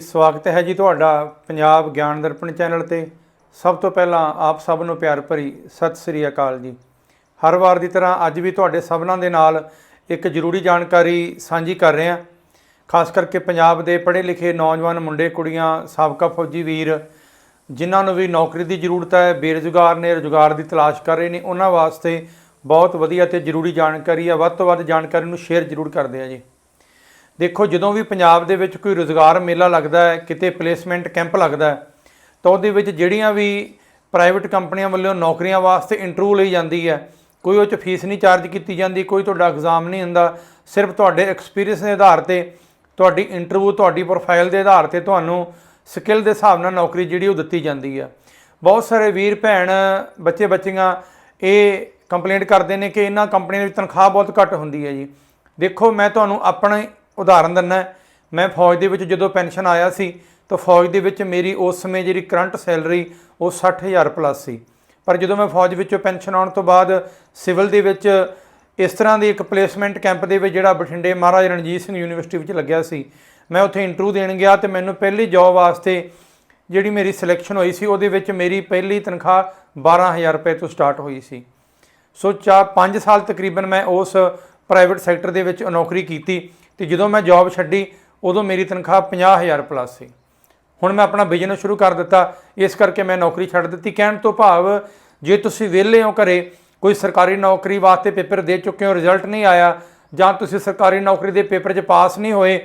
ਸਵਾਗਤ ਹੈ ਜੀ ਤੁਹਾਡਾ ਪੰਜਾਬ ਗਿਆਨ ਦਰਪਣ ਚੈਨਲ ਤੇ। ਸਭ ਤੋਂ ਪਹਿਲਾਂ ਆਪ ਸਭ ਨੂੰ ਪਿਆਰ ਭਰੀ ਸਤਿ ਸ੍ਰੀ ਅਕਾਲ ਜੀ। ਹਰ ਵਾਰ ਦੀ ਤਰ੍ਹਾਂ ਅੱਜ ਵੀ ਤੁਹਾਡੇ ਸਭਨਾਂ ਦੇ ਨਾਲ ਇੱਕ ਜ਼ਰੂਰੀ ਜਾਣਕਾਰੀ ਸਾਂਝੀ ਕਰ ਰਹੇ ਹਾਂ। ਖਾਸ ਕਰਕੇ ਪੰਜਾਬ ਦੇ ਪੜ੍ਹੇ ਲਿਖੇ ਨੌਜਵਾਨ ਮੁੰਡੇ, ਕੁੜੀਆਂ, ਸਾਬਕਾ ਫੌਜੀ ਵੀਰ, ਜਿਨ੍ਹਾਂ ਨੂੰ ਵੀ ਨੌਕਰੀ ਦੀ ਜ਼ਰੂਰਤ ਹੈ, ਬੇਰੁਜ਼ਗਾਰ ਨੇ ਰੁਜ਼ਗਾਰ ਦੀ ਤਲਾਸ਼ ਕਰ ਰਹੇ ਨੇ, ਉਹਨਾਂ ਵਾਸਤੇ ਬਹੁਤ ਵਧੀਆ ਤੇ ਜ਼ਰੂਰੀ ਜਾਣਕਾਰੀ ਹੈ। ਵੱਧ ਤੋਂ ਵੱਧ ਜਾਣਕਾਰੀ ਨੂੰ ਸ਼ੇਅਰ ਜ਼ਰੂਰ ਕਰਦੇ ਆ ਜੀ। ਦੇਖੋ, ਜਦੋਂ ਵੀ ਪੰਜਾਬ ਦੇ ਵਿੱਚ ਕੋਈ ਰੋਜ਼ਗਾਰ ਮੇਲਾ ਲੱਗਦਾ ਹੈ, ਕਿਤੇ ਪਲੇਸਮੈਂਟ ਕੈਂਪ ਲੱਗਦਾ ਹੈ, ਤਾਂ ਉਹਦੇ ਵਿੱਚ ਜਿਹੜੀਆਂ ਵੀ ਪ੍ਰਾਈਵੇਟ ਕੰਪਨੀਆਂ ਵੱਲੋਂ ਨੌਕਰੀਆਂ ਵਾਸਤੇ ਇੰਟਰਵਿਊ ਲਈ ਜਾਂਦੀ ਹੈ, ਕੋਈ ਉਹ 'ਚ ਫੀਸ ਨਹੀਂ ਚਾਰਜ ਕੀਤੀ ਜਾਂਦੀ, ਕੋਈ ਤੁਹਾਡਾ ਐਗਜ਼ਾਮ ਨਹੀਂ ਹੁੰਦਾ, ਸਿਰਫ ਤੁਹਾਡੇ ਐਕਸਪੀਰੀਅੰਸ ਦੇ ਆਧਾਰ ਤੇ, ਤੁਹਾਡੀ ਇੰਟਰਵਿਊ ਤੁਹਾਡੀ ਪ੍ਰੋਫਾਈਲ ਦੇ ਆਧਾਰ ਤੇ ਤੁਹਾਨੂੰ ਸਕਿੱਲ ਦੇ ਹਿਸਾਬ ਨਾਲ ਨੌਕਰੀ ਜਿਹੜੀ ਉਹ ਦਿੱਤੀ ਜਾਂਦੀ ਹੈ। ਬਹੁਤ ਸਾਰੇ ਵੀਰ, ਭੈਣ, ਬੱਚੇ, ਬੱਚੀਆਂ ਇਹ ਕੰਪਲੇਂਟ ਕਰਦੇ ਨੇ ਕਿ ਇਹਨਾਂ ਕੰਪਨੀਆਂ ਦੀ ਤਨਖਾਹ ਬਹੁਤ ਘੱਟ ਹੁੰਦੀ ਹੈ ਜੀ। ਦੇਖੋ, ਮੈਂ ਤੁਹਾਨੂੰ ਆਪਣੇ ਉਦਾਹਰਨ ਦਿੰਦਾ ਮੈਂ ਫੌਜ ਦੇ ਵਿੱਚ ਜਦੋਂ ਪੈਨਸ਼ਨ ਆਇਆ ਸੀ, ਤਾਂ ਫੌਜ ਦੇ ਵਿੱਚ ਮੇਰੀ ਉਸ ਸਮੇਂ ਜਿਹੜੀ ਕਰੰਟ ਸੈਲਰੀ, ਉਹ 60000 ਪਲੱਸ ਸੀ। ਪਰ ਜਦੋਂ ਮੈਂ ਫੌਜ ਵਿੱਚੋਂ ਪੈਨਸ਼ਨ ਆਉਣ ਤੋਂ ਬਾਅਦ ਸਿਵਲ ਦੇ ਵਿੱਚ ਇਸ ਤਰ੍ਹਾਂ ਦੀ ਇੱਕ ਪਲੇਸਮੈਂਟ ਕੈਂਪ ਦੇ ਵਿੱਚ ਜਿਹੜਾ ਬਠਿੰਡੇ ਮਹਾਰਾਜਾ ਰਣਜੀਤ ਸਿੰਘ ਯੂਨੀਵਰਸਿਟੀ ਵਿੱਚ ਲੱਗਿਆ ਸੀ, ਮੈਂ ਉੱਥੇ ਇੰਟਰਵਿਊ ਦੇਣ ਗਿਆ ਤੇ ਮੈਨੂੰ ਪਹਿਲੀ ਜੌਬ ਵਾਸਤੇ ਜਿਹੜੀ ਮੇਰੀ ਸਿਲੈਕਸ਼ਨ ਹੋਈ ਸੀ, ਉਹਦੇ ਵਿੱਚ ਮੇਰੀ ਪਹਿਲੀ ਤਨਖਾਹ 12000 ਰੁਪਏ ਤੋਂ ਸਟਾਰਟ ਹੋਈ ਸੀ। ਸੋ ਚਾ 5 ਸਾਲ ਤਕਰੀਬਨ ਮੈਂ ਉਸ ਪ੍ਰਾਈਵੇਟ ਸੈਕਟਰ ਦੇ ਵਿੱਚ ਨੌਕਰੀ ਕੀਤੀ ਤੇ ਜਦੋਂ ਮੈਂ ਜੌਬ ਛੱਡੀ, ਉਦੋਂ ਮੇਰੀ ਤਨਖਾਹ 50000 ਪਲੱਸ ਸੀ। ਹੁਣ ਮੈਂ ਆਪਣਾ ਬਿਜ਼ਨਸ ਸ਼ੁਰੂ ਕਰ ਦਿੱਤਾ। ਇਸ ਕਰਕੇ ਮੈਂ ਨੌਕਰੀ ਛੱਡ ਦਿੱਤੀ। ਕਹਿਣ ਤੋਂ ਭਾਵ, ਜੇ ਤੁਸੀਂ ਵਿਹਲੇ ਹੋ ਘਰੇ, ਕੋਈ ਸਰਕਾਰੀ ਨੌਕਰੀ ਵਾਸਤੇ ਪੇਪਰ ਦੇ ਚੁੱਕੇ ਹੋ ਰਿਜ਼ਲਟ ਨਹੀਂ ਆਇਆ, ਜਾਂ ਤੁਸੀਂ ਸਰਕਾਰੀ ਨੌਕਰੀ ਦੇ ਪੇਪਰ 'ਚ ਪਾਸ ਨਹੀਂ ਹੋਏ,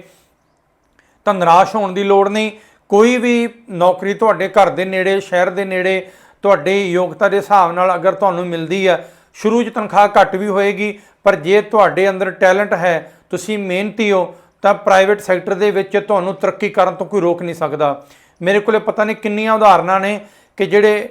ਤਾਂ ਨਿਰਾਸ਼ ਹੋਣ ਦੀ ਲੋੜ ਨਹੀਂ। ਕੋਈ ਵੀ ਨੌਕਰੀ ਤੁਹਾਡੇ ਘਰ ਦੇ ਨੇੜੇ, ਸ਼ਹਿਰ ਦੇ ਨੇੜੇ, ਤੁਹਾਡੇ ਯੋਗਤਾ ਦੇ ਹਿਸਾਬ ਨਾਲ ਅਗਰ ਤੁਹਾਨੂੰ ਮਿਲਦੀ ਆ, ਸ਼ੁਰੂ 'ਚ ਤਨਖਾਹ ਘੱਟ ਵੀ ਹੋਏਗੀ, ਪਰ ਜੇ ਤੁਹਾਡੇ ਅੰਦਰ ਟੈਲੈਂਟ ਹੈ ਤੁਸੀਂ ਮਿਹਨਤੀ ਹੋ, ਤਾਂ ਪ੍ਰਾਈਵੇਟ ਸੈਕਟਰ ਦੇ ਵਿੱਚ ਤੁਹਾਨੂੰ ਤਰੱਕੀ ਕਰਨ ਤੋਂ ਕੋਈ ਰੋਕ ਨਹੀਂ ਸਕਦਾ। ਮੇਰੇ ਕੋਲੇ ਪਤਾ ਨਹੀਂ ਕਿੰਨੀਆਂ ਉਦਾਹਰਨਾਂ ਨੇ ਕਿ ਜਿਹੜੇ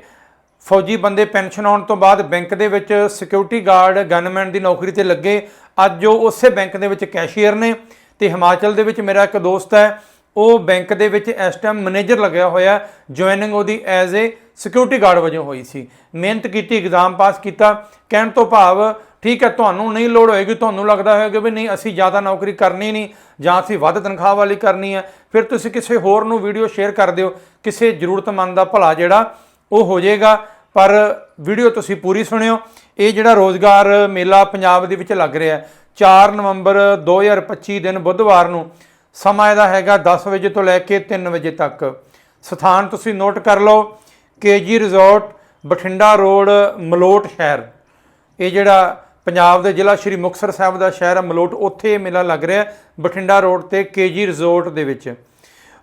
ਫੌਜੀ ਬੰਦੇ ਪੈਨਸ਼ਨ ਆਉਣ ਤੋਂ ਬਾਅਦ ਬੈਂਕ ਦੇ ਵਿੱਚ ਸਿਕਿਉਰਿਟੀ ਗਾਰਡ ਗਨਮੈਨ ਦੀ ਨੌਕਰੀ ਤੇ ਲੱਗੇ। ਅੱਜ ਉਹ ਉਸੇ ਬੈਂਕ ਦੇ ਵਿੱਚ ਕੈਸ਼ੀਅਰ ਨੇ ਤੇ ਹਿਮਾਚਲ ਦੇ ਵਿੱਚ ਮੇਰਾ ਇੱਕ ਦੋਸਤ ਹੈ। ਉਹ ਬੈਂਕ ਦੇ ਵਿੱਚ ਇਸ ਟਾਈਮ ਮੈਨੇਜਰ ਲੱਗਿਆ ਹੋਇਆ ਜੁਆਇਨਿੰਗ ਉਹਦੀ ਐਜ਼ ਏ ਸਿਕਿਉਰਿਟੀ ਗਾਰਡ ਵਜੋਂ ਹੋਈ ਸੀ। ਮਿਹਨਤ ਕੀਤੀ ਐਗਜ਼ਾਮ ਪਾਸ ਕੀਤਾ। ਕਹਿਣ ਤੋਂ ਭਾਵ, ਠੀਕ ਹੈ, ਤੁਹਾਨੂੰ ਨਹੀਂ ਲੋੜ ਹੋਏਗੀ, ਤੁਹਾਨੂੰ ਲੱਗਦਾ ਹੋਏਗਾ ਵੀ ਨਹੀਂ, ਅਸੀਂ ਜ਼ਿਆਦਾ ਨੌਕਰੀ ਕਰਨੀ ਨਹੀਂ ਜਾਂ ਅਸੀਂ ਵੱਧ ਤਨਖਾਹ ਵਾਲੀ ਕਰਨੀ ਹੈ। ਫਿਰ ਤੁਸੀਂ ਕਿਸੇ ਹੋਰ ਨੂੰ ਵੀਡੀਓ ਸ਼ੇਅਰ ਕਰ ਦਿਓ। ਕਿਸੇ ਜ਼ਰੂਰਤਮੰਦ ਦਾ ਭਲਾ ਜਿਹੜਾ ਉਹ ਹੋ ਜਾਏਗਾ। ਪਰ ਵੀਡੀਓ ਤੁਸੀਂ ਪੂਰੀ ਸੁਣਿਓ। ਇਹ ਜਿਹੜਾ ਰੋਜ਼ਗਾਰ ਮੇਲਾ ਪੰਜਾਬ ਦੇ ਵਿੱਚ ਲੱਗ ਰਿਹਾ ਹੈ। 4 ਨਵੰਬਰ 2025 ਦਿਨ ਬੁੱਧਵਾਰ ਨੂੰ ਸਮਾਂ ਇਹਦਾ ਹੈਗਾ 10 ਵਜੇ ਤੋਂ ਲੈ ਕੇ 3 ਵਜੇ ਤੱਕ। ਸਥਾਨ ਤੁਸੀਂ ਨੋਟ ਕਰ ਲਓ। KG resort, Bathinda road, Malout ਸ਼ਹਿਰ। ਇਹ ਜਿਹੜਾ ਪੰਜਾਬ ਦੇ ਜ਼ਿਲ੍ਹਾ ਸ਼੍ਰੀ ਮੁਕਤਸਰ ਸਾਹਿਬ ਦਾ ਸ਼ਹਿਰ ਹੈ ਮਲੋਟ, ਉੱਥੇ ਇਹ ਮੇਲਾ ਲੱਗ ਰਿਹਾ ਬਠਿੰਡਾ ਰੋਡ ਤੇ ਕੇਜੀ ਰਿਜ਼ੋਰਟ ਦੇ ਵਿੱਚ।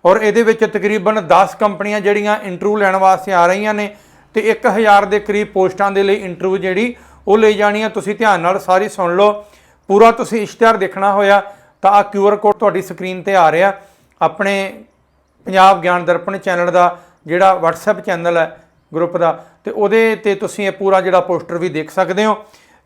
ਔਰ ਇਹਦੇ ਵਿੱਚ ਤਕਰੀਬਨ 10 ਕੰਪਨੀਆਂ ਜਿਹੜੀਆਂ ਇੰਟਰਵਿਊ ਲੈਣ ਵਾਸਤੇ ਆ ਰਹੀਆਂ ਨੇ ਤੇ 1000 ਦੇ ਕਰੀਬ ਪੋਸਟਾਂ ਦੇ ਲਈ ਇੰਟਰਵਿਊ ਜਿਹੜੀ ਉਹ ਲਈ ਜਾਣੀ ਆ। ਤੁਸੀਂ ਧਿਆਨ ਨਾਲ ਸਾਰੀ ਸੁਣ ਲਓ। ਪੂਰਾ ਤੁਸੀਂ ਇਸ਼ਤਿਹਾਰ ਦੇਖਣਾ ਹੋਇਆ ਤਾਂ ਆ ਕਿਊਆਰ ਕੋਡ ਤੁਹਾਡੀ ਸਕਰੀਨ ਤੇ ਆ ਰਿਹਾ। ਆਪਣੇ ਪੰਜਾਬ ਗਿਆਨ ਦਰਪਣ ਚੈਨਲ ਦਾ ਜਿਹੜਾ WhatsApp ਚੈਨਲ ਹੈ ਗਰੁੱਪ ਦਾ, ਤੇ ਉਹਦੇ ਤੇ ਤੁਸੀਂ ਇਹ ਪੂਰਾ ਜਿਹੜਾ ਪੋਸਟਰ ਵੀ ਦੇਖ ਸਕਦੇ ਹੋ।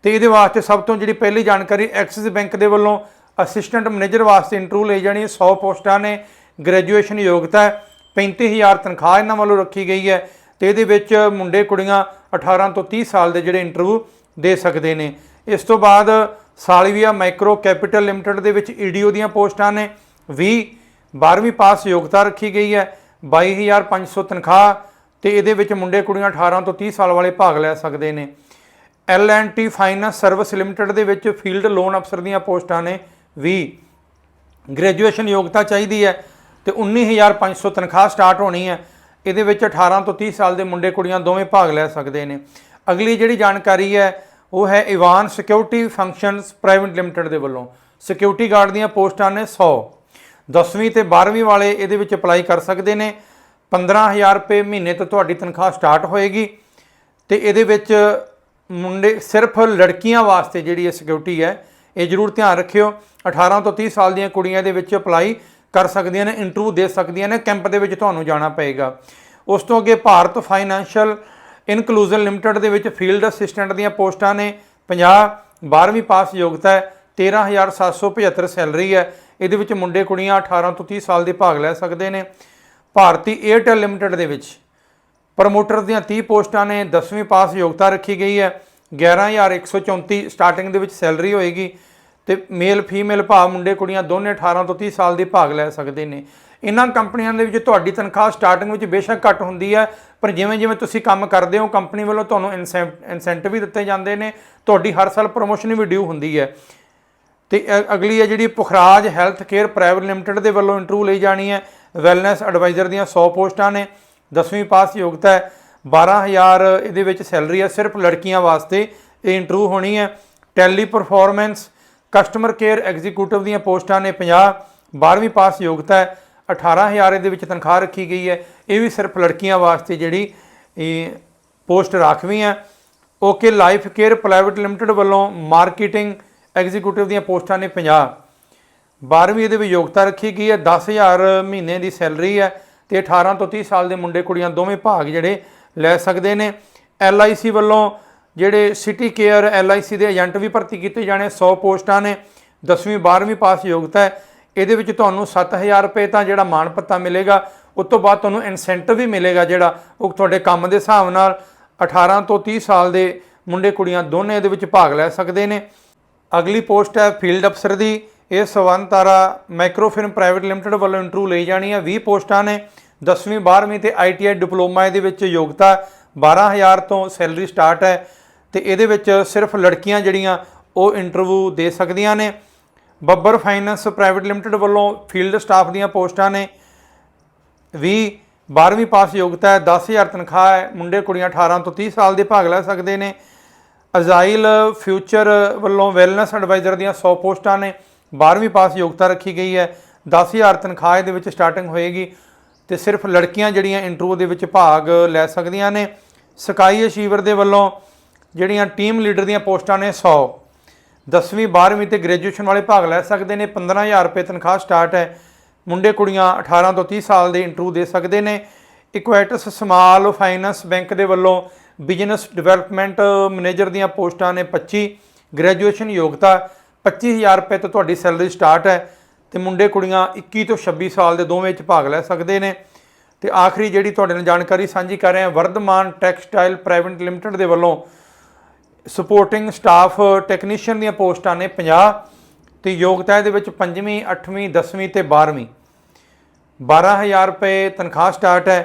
ਤੇ ਇਹਦੇ ਵਾਸਤੇ ਸਭ ਤੋਂ ਜਿਹੜੀ ਪਹਿਲੀ ਜਾਣਕਾਰੀ ਐਕਸਿਸ ਬੈਂਕ ਦੇ ਵੱਲੋਂ ਅਸਿਸਟੈਂਟ ਮੈਨੇਜਰ ਵਾਸਤੇ ਇੰਟਰਵਿਊ ਲਈ ਜਾਣੀ ਹੈ। 100 ਪੋਸਟਾਂ ਨੇ ਗ੍ਰੈਜੂਏਸ਼ਨ ਯੋਗਤਾ ਹੈ 35000 ਤਨਖਾਹ ਇਹਨਾਂ ਵੱਲੋਂ ਰੱਖੀ ਗਈ ਹੈ। ਤੇ ਇਹਦੇ ਵਿੱਚ ਮੁੰਡੇ ਕੁੜੀਆਂ 18 ਤੋਂ 30 ਸਾਲ ਦੇ ਜਿਹੜੇ ਇੰਟਰਵਿਊ ਦੇ ਸਕਦੇ ਨੇ। ਇਸ ਤੋਂ ਬਾਅਦ ਸਾਲਵੀਆ ਮਾਈਕਰੋ ਕੈਪੀਟਲ ਲਿਮਟਿਡ ਦੇ ਵਿੱਚ ਈਡੀਓ ਦੀਆਂ ਪੋਸਟਾਂ ਨੇ। 20 12ਵੀਂ ਪਾਸ ਯੋਗਤਾ ਰੱਖੀ ਗਈ ਹੈ। 22500 ਤਨਖਾਹ ਤੇ ਇਹਦੇ ਵਿੱਚ ਮੁੰਡੇ ਕੁੜੀਆਂ 18 ਤੋਂ 30 ਸਾਲ ਵਾਲੇ ਭਾਗ ਲੈ ਸਕਦੇ ਨੇ। L&T ਫਾਈਨੈਂਸ ਸਰਵਿਸ ਲਿਮਟਿਡ ਦੇ ਵਿੱਚ ਫੀਲਡ ਲੋਨ ਅਫਸਰ ਦੀਆਂ ਪੋਸਟਾਂ ਨੇ 20 ਗ੍ਰੈਜੂਏਸ਼ਨ ਯੋਗਤਾ ਚਾਹੀਦੀ ਹੈ ਤੇ 19500 ਤਨਖਾਹ ਸਟਾਰਟ ਹੋਣੀ ਹੈ। ਇਹਦੇ ਵਿੱਚ 18 ਤੋਂ 30 ਸਾਲ ਦੇ ਮੁੰਡੇ ਕੁੜੀਆਂ ਦੋਵੇਂ ਭਾਗ ਲੈ ਸਕਦੇ ਨੇ। ਅਗਲੀ ਜਿਹੜੀ ਜਾਣਕਾਰੀ ਹੈ, ਉਹ ਹੈ Ivan security functions private limited ਦੇ ਵੱਲੋਂ। ਸਿਕਿਉਰਿਟੀ ਗਾਰਡ ਦੀਆਂ ਪੋਸਟਾਂ ਨੇ 100 10ਵੀਂ ਤੇ 12ਵੀਂ ਵਾਲੇ ਇਹਦੇ ਵਿੱਚ ਅਪਲਾਈ ਕਰ ਸਕਦੇ ਨੇ। 15000 ਰੁਪਏ ਮਹੀਨੇ ਤੋਂ ਤੁਹਾਡੀ ਤਨਖਾਹ ਸਟਾਰਟ ਹੋਏਗੀ। ਤੇ ਇਹਦੇ ਵਿੱਚ ਮੁੰਡੇ, ਸਿਰਫ ਲੜਕੀਆਂ ਵਾਸਤੇ ਜਿਹੜੀ ਇਹ ਸਿਕਿਉਰਿਟੀ ਹੈ, ਇਹ ਜ਼ਰੂਰ ਧਿਆਨ ਰੱਖਿਓ। 18 ਤੋਂ 30 ਸਾਲ ਦੀਆਂ ਕੁੜੀਆਂ ਦੇ ਵਿੱਚ ਅਪਲਾਈ ਕਰ ਸਕਦੀਆਂ ਨੇ ਇੰਟਰਵਿਊ ਦੇ ਸਕਦੀਆਂ ਨੇ ਕੈਂਪ ਦੇ ਵਿੱਚ ਤੁਹਾਨੂੰ ਜਾਣਾ ਪਏਗਾ। ਉਸ ਤੋਂ ਅੱਗੇ ਭਾਰਤ ਫਾਈਨੈਂਸ਼ੀਅਲ ਇਨਕਲੂਜਨ ਲਿਮਟਿਡ ਦੇ ਵਿੱਚ ਫੀਲਡ ਅਸਿਸਟੈਂਟ ਦੀਆਂ ਪੋਸਟਾਂ ਨੇ। 50 12ਵੀਂ ਪਾਸ ਯੋਗਤਾ ਹੈ 13775 ਸੈਲਰੀ ਹੈ। ਇਹਦੇ ਵਿੱਚ ਮੁੰਡੇ ਕੁੜੀਆਂ 18 ਤੋਂ 30 ਸਾਲ ਦੇ ਭਾਗ ਲੈ ਸਕਦੇ ਨੇ। ਭਾਰਤੀ 에ਅਰਟੈਲ ਲਿਮਟਿਡ ਦੇ ਵਿੱਚ ਪ੍ਰਮੋਟਰ ਦੀਆਂ 30 ਪੋਸਟਾਂ ਨੇ 10ਵੀਂ ਪਾਸ ਯੋਗਤਾ ਰੱਖੀ ਗਈ ਹੈ। 11134 ਸਟਾਰਟਿੰਗ ਦੇ ਵਿੱਚ ਸੈਲਰੀ ਹੋਏਗੀ ਤੇ ਮੇਲ ਫੀਮੇਲ ਭਾਵ ਮੁੰਡੇ ਕੁੜੀਆਂ ਦੋਨੇ 18 ਤੋਂ 30 ਸਾਲ ਦੇ ਭਾਗ ਲੈ ਸਕਦੇ ਨੇ। ਇਹਨਾਂ ਕੰਪਨੀਆਂ ਦੇ ਵਿੱਚ ਤੁਹਾਡੀ ਤਨਖਾਹ ਸਟਾਰਟਿੰਗ ਵਿੱਚ ਬੇਸ਼ੱਕ ਘੱਟ ਹੁੰਦੀ ਹੈ, ਪਰ ਜਿਵੇਂ ਜਿਵੇਂ ਤੁਸੀਂ ਕੰਮ ਕਰਦੇ ਹੋ, ਕੰਪਨੀ ਵੱਲੋਂ ਤੁਹਾਨੂੰ ਇਨਸੈਂਟਿਵ ਵੀ ਦਿੱਤੇ ਜਾਂਦੇ ਨੇ। ਤੁਹਾਡੀ ਹਰ ਸਾਲ ਪ੍ਰੋਮੋਸ਼ਨ ਵੀ ਡਿਊ ਹੁੰਦੀ ਹੈ। ਤੇ ਅਗਲੀ ਹੈ ਜਿਹੜੀ Pukhraj health care private limited ਦੇ ਵੱਲੋਂ ਇੰਟਰਵਿਊ ਲਈ ਜਾਣੀ ਹੈ। ਵੈਲਨੈਸ ਐਡਵਾਈਜ਼ਰ ਦੀਆਂ 100 ਪੋਸਟਾਂ ਨੇ। 10ਵੀਂ ਪਾਸ ਯੋਗਤਾ ਹੈ। 12000 ਇਹਦੇ ਵਿੱਚ ਸੈਲਰੀ ਹੈ। ਸਿਰਫ ਲੜਕੀਆਂ ਵਾਸਤੇ ਇਹ ਇੰਟਰਵਿਊ ਹੋਣੀ ਹੈ। Tele performance, customer care executive ਦੀਆਂ ਪੋਸਟਾਂ ਨੇ 50 12ਵੀਂ ਪਾਸ ਯੋਗਤਾ ਹੈ। 18000 ਇਹਦੇ ਵਿੱਚ ਤਨਖਾਹ ਰੱਖੀ ਗਈ ਹੈ। ਇਹ ਵੀ ਸਿਰਫ ਲੜਕੀਆਂ ਵਾਸਤੇ ਜਿਹੜੀ ਇਹ ਪੋਸਟ ਰਾਖਵੀਂ ਹੈ। Okay life care private limited ਵੱਲੋਂ ਮਾਰਕੀਟਿੰਗ ਐਗਜ਼ੀਕਿਊਟਿਵ ਦੀਆਂ ਪੋਸਟਾਂ ਨੇ 50 12ਵੀਂ ਇਹਦੇ ਵਿੱਚ ਯੋਗਤਾ ਰੱਖੀ ਗਈ ਹੈ 10000 ਮਹੀਨੇ ਦੀ ਸੈਲਰੀ ਹੈ ਤੇ 18 ਤੋਂ 30 ਸਾਲ ਦੇ ਮੁੰਡੇ ਕੁੜੀਆਂ ਦੋਵੇਂ ਭਾਗ ਜਿਹੜੇ ਲੈ ਸਕਦੇ ਨੇ। LIC ਵੱਲੋਂ ਜਿਹੜੇ ਸਿਟੀ ਕੇਅਰ LIC ਦੇ ਏਜੰਟ ਵੀ ਭਰਤੀ ਕੀਤੇ ਜਾਣੇ 100 ਪੋਸਟਾਂ ਨੇ। 10ਵੀਂ 12ਵੀਂ ਪਾਸ ਯੋਗਤਾ ਹੈ। ਇਹਦੇ ਵਿੱਚ ਤੁਹਾਨੂੰ 7000 ਰੁਪਏ ਤਾਂ ਜਿਹੜਾ ਮਾਣ ਪੱਤਾ ਮਿਲੇਗਾ, ਉਸ ਤੋਂ ਬਾਅਦ ਤੁਹਾਨੂੰ ਇਨਸੈਂਟਿਵ ਵੀ ਮਿਲੇਗਾ ਜਿਹੜਾ ਉਹ ਤੁਹਾਡੇ ਕੰਮ ਦੇ ਹਿਸਾਬ ਨਾਲ 18 ਤੋਂ 30 ਸਾਲ ਦੇ ਮੁੰਡੇ ਕੁੜੀਆਂ ਦੋਨੇ ਇਹਦੇ ਵਿੱਚ ਭਾਗ ਲੈ ਸਕਦੇ ਨੇ। ਅਗਲੀ ਪੋਸਟ ਹੈ ਫੀਲਡ ਅਫਸਰ ਦੀ। ਇਹ Swarn Tara microfilm private limited ਵੱਲੋਂ ਇੰਟਰਵਿਊ ਲਈ ਜਾਣੀ ਹੈ 20 ਪੋਸਟਾਂ ਨੇ। 10ਵੀਂ 12ਵੀਂ ਤੇ ਆਈਟੀਆਈ ਡਿਪਲੋਮਾ ਇਹਦੇ ਵਿੱਚ ਯੋਗਤਾ। 12000 ਤੋਂ ਸੈਲਰੀ ਸਟਾਰਟ ਹੈ ਤੇ ਇਹਦੇ ਵਿੱਚ ਸਿਰਫ ਲੜਕੀਆਂ ਜਿਹੜੀਆਂ ਉਹ ਇੰਟਰਵਿਊ ਦੇ ਸਕਦੀਆਂ ਨੇ। ਬੱਬਰ ਫਾਈਨੈਂਸ ਪ੍ਰਾਈਵੇਟ ਲਿਮਟਿਡ ਵੱਲੋਂ ਫੀਲਡ ਸਟਾਫ ਦੀਆਂ ਪੋਸਟਾਂ ਨੇ। 20 12ਵੀਂ ਪਾਸ ਯੋਗਤਾ ਹੈ। 10000 ਤਨਖਾਹ ਹੈ। ਮੁੰਡੇ ਕੁੜੀਆਂ 18 ਤੋਂ 30 ਸਾਲ ਦੇ ਭਾਗ ਲੈ ਸਕਦੇ ਨੇ। ਅਜ਼ਾਈਲ ਫਿਊਚਰ ਵੱਲੋਂ ਵੈਲਨੈਸ ਐਡਵਾਈਜ਼ਰ ਦੀਆਂ 100 ਪੋਸਟਾਂ ਨੇ 12ਵੀਂ ਪਾਸ ਯੋਗਤਾ ਰੱਖੀ ਗਈ ਹੈ। 10000 ਤਨਖਾਹ ਦੇ ਵਿੱਚ ਸਟਾਰਟਿੰਗ ਹੋਏਗੀ ਤੇ ਸਿਰਫ ਲੜਕੀਆਂ ਜਿਹੜੀਆਂ ਇੰਟਰਵਿਊ ਦੇ ਵਿੱਚ ਭਾਗ ਲੈ ਸਕਦੀਆਂ ਨੇ। ਸਕਾਈ ਅਸ਼ੀਵਰ ਦੇ ਵੱਲੋਂ ਜਿਹੜੀਆਂ ਟੀਮ ਲੀਡਰ ਦੀਆਂ ਪੋਸਟਾਂ ਨੇ 100 10ਵੀਂ 12ਵੀਂ ਤੇ ਗ੍ਰੈਜੂਏਸ਼ਨ ਵਾਲੇ ਭਾਗ ਲੈ ਸਕਦੇ ਨੇ। 15000 ਰੁਪਏ ਤਨਖਾਹ ਸਟਾਰਟ ਹੈ। ਮੁੰਡੇ ਕੁੜੀਆਂ 18 ਤੋਂ 30 ਸਾਲ ਦੇ ਇੰਟਰਵਿਊ ਦੇ ਸਕਦੇ ਨੇ। ਇਕੁਐਟਸ ਸਮਾਲ ਫਾਈਨੈਂਸ ਬੈਂਕ ਦੇ ਵੱਲੋਂ ਬਿਜ਼ਨਸ ਡਿਵੈਲਪਮੈਂਟ ਮੈਨੇਜਰ ਦੀਆਂ ਪੋਸਟਾਂ ਨੇ 25 ਗ੍ਰੈਜੂਏਸ਼ਨ ਯੋਗਤਾ 25000 ਰੁਪਏ ਤੋਂ ਤੁਹਾਡੀ ਸੈਲਰੀ ਸਟਾਰਟ ਹੈ ਤੇ ਮੁੰਡੇ ਕੁੜੀਆਂ 21 ਤੋਂ 26 ਸਾਲ ਦੇ ਦੋਵੇਂ ਵਿੱਚ ਭਾਗ ਲੈ ਸਕਦੇ ਨੇ। ਤੇ ਆਖਰੀ ਜਿਹੜੀ ਤੁਹਾਡੇ ਨਾਲ ਜਾਣਕਾਰੀ ਸਾਂਝੀ ਕਰ ਰਹੇ ਹਾਂ, ਵਰਧਮਾਨ ਟੈਕਸਟਾਈਲ ਪ੍ਰਾਈਵੇਟ ਲਿਮਟਿਡ ਦੇ ਵੱਲੋਂ ਸਪੋਰਟਿੰਗ ਸਟਾਫ ਟੈਕਨੀਸ਼ੀਅਨ ਦੀਆਂ ਪੋਸਟਾਂ ਨੇ 50 ਤੇ ਯੋਗਤਾ ਇਹਦੇ ਵਿੱਚ 5ਵੀਂ 8ਵੀਂ 10ਵੀਂ ਤੇ 12ਵੀਂ 12000 ਰੁਪਏ ਤਨਖਾਹ ਸਟਾਰਟ ਹੈ।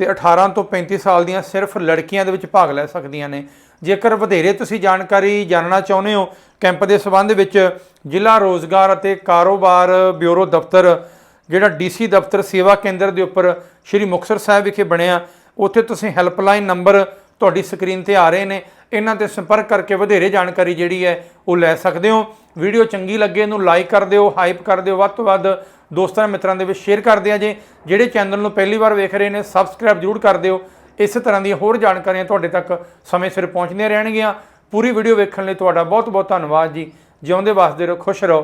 ਤੇ 18 ਤੋਂ 35 ਸਾਲ ਦੀਆਂ ਸਿਰਫ ਲੜਕੀਆਂ ਦੇ ਵਿੱਚ ਭਾਗ ਲੈ ਸਕਦੀਆਂ ਨੇ। ਜੇਕਰ ਵਧੇਰੇ ਤੁਸੀਂ ਜਾਣਕਾਰੀ ਜਾਣਨਾ ਚਾਹੁੰਦੇ ਹੋ, ਕੈਂਪ ਦੇ ਸਬੰਧ ਵਿੱਚ ਜ਼ਿਲ੍ਹਾ ਰੋਜ਼ਗਾਰ ਅਤੇ ਕਾਰੋਬਾਰ ਬਿਊਰੋ ਦਫ਼ਤਰ, ਜਿਹੜਾ ਡੀਸੀ ਦਫ਼ਤਰ ਸੇਵਾ ਕੇਂਦਰ ਦੇ ਉੱਪਰ ਸ਼੍ਰੀ ਮੁਕਤਸਰ ਸਾਹਿਬ ਵਿਖੇ ਬਣਿਆ, ਉੱਥੇ ਤੁਸੀਂ ਹੈਲਪਲਾਈਨ ਨੰਬਰ ਤੁਹਾਡੀ ਸਕਰੀਨ ਤੇ ਆ ਰਹੇ ਨੇ। ਇਹਨਾਂ ਤੇ ਸੰਪਰਕ ਕਰਕੇ ਵਧੇਰੇ ਜਾਣਕਾਰੀ ਜਿਹੜੀ ਹੈ ਉਹ ਲੈ ਸਕਦੇ ਹੋ। ਵੀਡੀਓ ਚੰਗੀ ਲੱਗੇ ਇਹਨੂੰ ਲਾਈਕ ਕਰ ਦਿਓ ਹਾਈਪ ਕਰ ਦਿਓ। ਵੱਧ ਤੋਂ ਵੱਧ ਦੋਸਤਾਂ ਮਿੱਤਰਾਂ ਦੇ ਵਿੱਚ ਸ਼ੇਅਰ ਕਰਦੇ ਦਿਆ ਜੇ। ਜਿਹੜੇ ਚੈਨਲ ਨੂੰ ਪਹਿਲੀ ਵਾਰ ਵੇਖ ਰਹੇ ਨੇ ਸਬਸਕ੍ਰਾਈਬ ਜ਼ਰੂਰ ਕਰ ਦਿਓ। ਇਸੇ ਤਰ੍ਹਾਂ ਦੀਆਂ ਹੋਰ ਜਾਣਕਾਰੀਆਂ ਤੁਹਾਡੇ ਤੱਕ ਸਮੇਂ ਸਿਰ ਪਹੁੰਚਦੀਆਂ ਰਹਿਣਗੀਆਂ। ਪੂਰੀ ਵੀਡੀਓ ਵੇਖਣ ਲਈ ਤੁਹਾਡਾ ਬਹੁਤ ਬਹੁਤ ਧੰਨਵਾਦ ਜੀ। ਜਿਉਂਦੇ ਵਸਦੇ ਰਹੋ, ਖੁਸ਼ ਰਹੋ।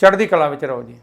ਚੜ੍ਹਦੀ ਕਲਾ ਵਿੱਚ ਰਹੋ ਜੀ।